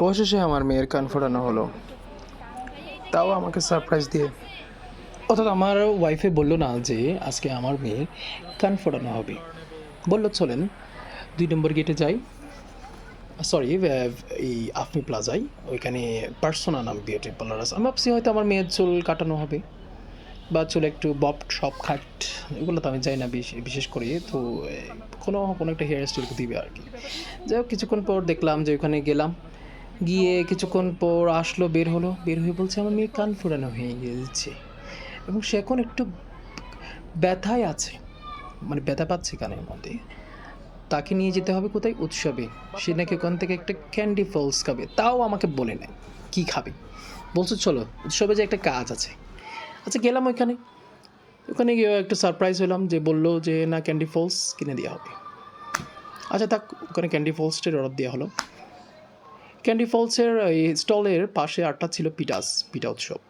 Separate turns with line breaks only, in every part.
অবশেষে আমার মেয়ের কান ফোটানো হলো। তাও আমাকে সারপ্রাইজ দিয়ে।
অর্থাৎ আমার ওয়াইফে বলল না যে, আজকে আমার মেয়ের কান ফোটানো হবে। বলল, চলেন, দুই নম্বর গেটে যাই। সরি এই আফমি প্লাজায় ওইখানে পার্সোনা নাম বিউটি পার্লার আছে। আমি ভাবছি হয়তো আমার মেয়ের চুল কাটানো হবে বা চুল একটু বব সব খাট এগুলো তো আমি যাই না বেশি, বিশেষ করে তো কোনো কোনো একটা হেয়ার স্টাইল দিবে আর কি। যাই হোক, কিছুক্ষণ পর দেখলাম যে ওখানে গেলাম। গিয়ে কিছুক্ষণ পর আসলো, বের হলো, বের হয়ে বলছে, আমার মেয়ে কান ফোটানো হয়ে গিয়েছে। এবং সে এখন একটু ব্যথায় আছে মানে ব্যথা পাচ্ছে কানের মধ্যে। তাকে নিয়ে যেতে হবে কোথায়? উৎসবে। সে নাকি ওখান থেকে একটা ক্যান্ডি ফলস খাবে, তাও আমাকে বলে নেয় কী খাবে। বলছো, চলো, উৎসবে যে একটা কাজ আছে। আচ্ছা গেলাম ওইখানে। ওখানে গিয়ে একটু সারপ্রাইজ হলাম যে বলল যে, না, ক্যান্ডি ফলস কিনে দেওয়া হবে। আচ্ছা থাক, ওখানে ক্যান্ডি ফলসটার অর্ডার দেওয়া হলো। ক্যান্ডি ফলসের এই স্টলের পাশে আটটা ছিল পিটাস পিটা উৎসব।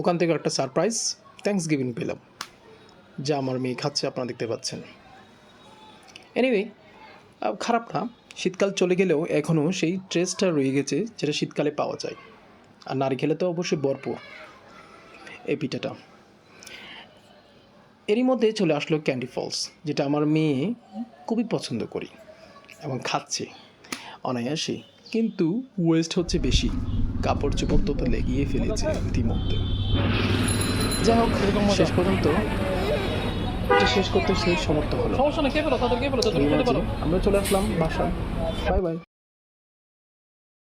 ওখান থেকে একটা সারপ্রাইজ থ্যাঙ্কস গিভিং পেলাম, যা আমার মেয়ে খাচ্ছে, আপনারা দেখতে পাচ্ছেন। এনিওয়ে খারাপ না, শীতকাল চলে গেলেও এখনও সেই ট্রেসটা রয়ে গেছে, যেটা শীতকালে পাওয়া যায়। আর নারিকেলে তো অবশ্যই ভরপুর এই পিঠাটা। এরই মধ্যে চলে আসলো ক্যান্ডি ফলস যেটা আমার মেয়ে খুবই পছন্দ করি, এবং খাচ্ছে অনায়াসে কিন্তু ওয়েস্ট হচ্ছে বেশি। কাপড় চোপড় তো তো লেগিয়ে ফেলেছে ইতিমধ্যে। যাই হোক শেষ পর্যন্ত শেষ করতে সেই সমর্থ হলো।
সমস্যা না কে তাদের
আমরা চলে আসলাম বাসায়। Bye bye.